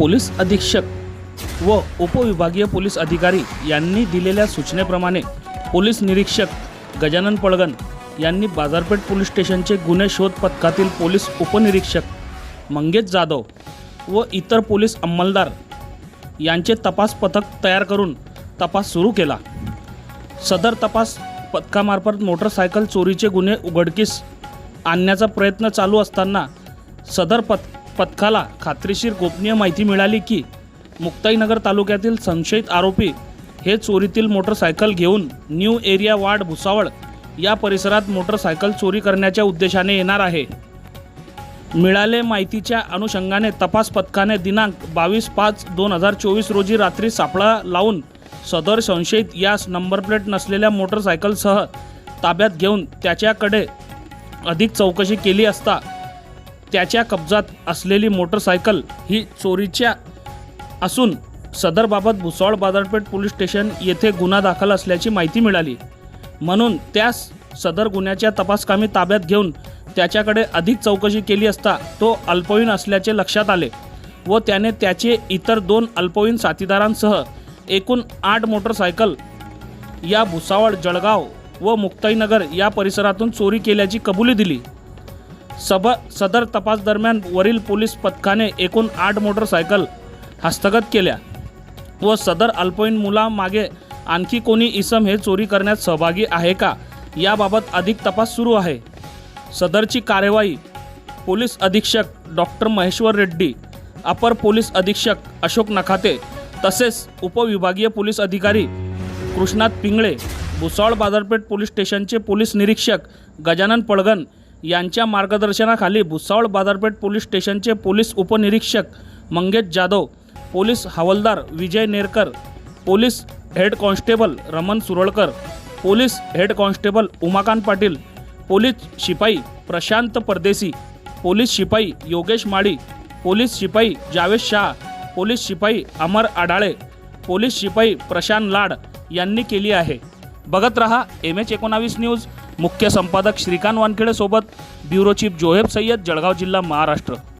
Police अधीक्षक व उपविभागीय पोलीस अधिकारी यांनी दिलेल्या सूचनेप्रमाणे पोलीस निरीक्षक गजानन पळगण यांनी बाजारपेठ पोलीस स्टेशनचे गुन्हे शोध पथकातील पोलीस उपनिरीक्षक मंगेश जाधव व इतर पोलीस अंमलदार यांचे तपास पथक तयार करून तपास सुरू केला. सदर तपास पथकामार्फत मोटरसायकल चोरीचे गुन्हे उघडकीस आणण्याचा प्रयत्न चालू असताना सदर पथ पथकाला खात्रीशीर गोपनीय माहिती मिळाली की मुक्ताईनगर तालुक्यातील संशयित आरोपी हे चोरीतील मोटरसायकल घेऊन न्यू एरिया वार्ड भुसावळ या परिसरात मोटरसायकल चोरी करण्याच्या उद्देशाने येणार आहे. मिळाले माहितीच्या अनुषंगाने तपास पथकाने दिनांक बावीस पाच दोन हजार चोवीस रोजी रात्री सापळा लावून सदर संशयित यास नंबर प्लेट नसलेल्या मोटरसायकलसह ताब्यात घेऊन त्याच्याकडे अधिक चौकशी केली असता त्याच्या कब्जात असलेली मोटरसायकल ही चोरीच्या असून सदरबाबत भुसावळ बाजारपेठ पोलीस स्टेशन येथे गुन्हा दाखल असल्याची माहिती मिळाली. म्हणून त्यास सदर गुन्ह्याच्या तपासकामी ताब्यात घेऊन त्याच्याकडे अधिक चौकशी केली असता तो अल्पवयीन असल्याचे लक्षात आले व त्याने त्याचे इतर दोन अल्पवयीन साथीदारांसह एकूण आठ मोटरसायकल या भुसावळ जळगाव व मुक्ताईनगर या परिसरातून चोरी केल्याची कबुली दिली. सब सदर तपास दरम्यान वरील पोलीस पथकाने एकूण आठ मोटरसायकल हस्तगत केल्या व सदर अल्पवयीन मुलामागे आणखी कोणी इसम हे चोरी करण्यात सहभागी आहे का याबाबत अधिक तपास सुरू आहे. सदरची कार्यवाही पोलीस अधीक्षक डॉक्टर महेश्वर रेड्डी अपर पोलीस अधीक्षक अशोक नखाते तसेच उपविभागीय पोलीस अधिकारी कृष्णात पिंगळे भुसावळ बाजारपेठ पोलीस स्टेशनचे पोलीस निरीक्षक गजानन पळगन यांच्या मार्गदर्शनाखाली भुसावळ बाजारपेठ पोलीस स्टेशनचे पोलीस उपनिरीक्षक मंगेश जाधव पोलीस हवालदार Vijay Nerkar police head constable Raman Suralkar police head constable Umakant Patil police शिपाई प्रशांत परदेसी पोलीस शिपाई योगेश माळी पोलीस शिपाई जावेद शाह पोलीस शिपाई अमर आडाळे पोलीस शिपाई प्रशांत लाड यांनी केली आहे. बघत रहा एम एच एकोणावीस न्यूज. मुख्य संपादक श्रीकांत वानखेडे सोबत ब्युरो चीफ जोहेब सय्यद जळगाव जिल्हा महाराष्ट्र.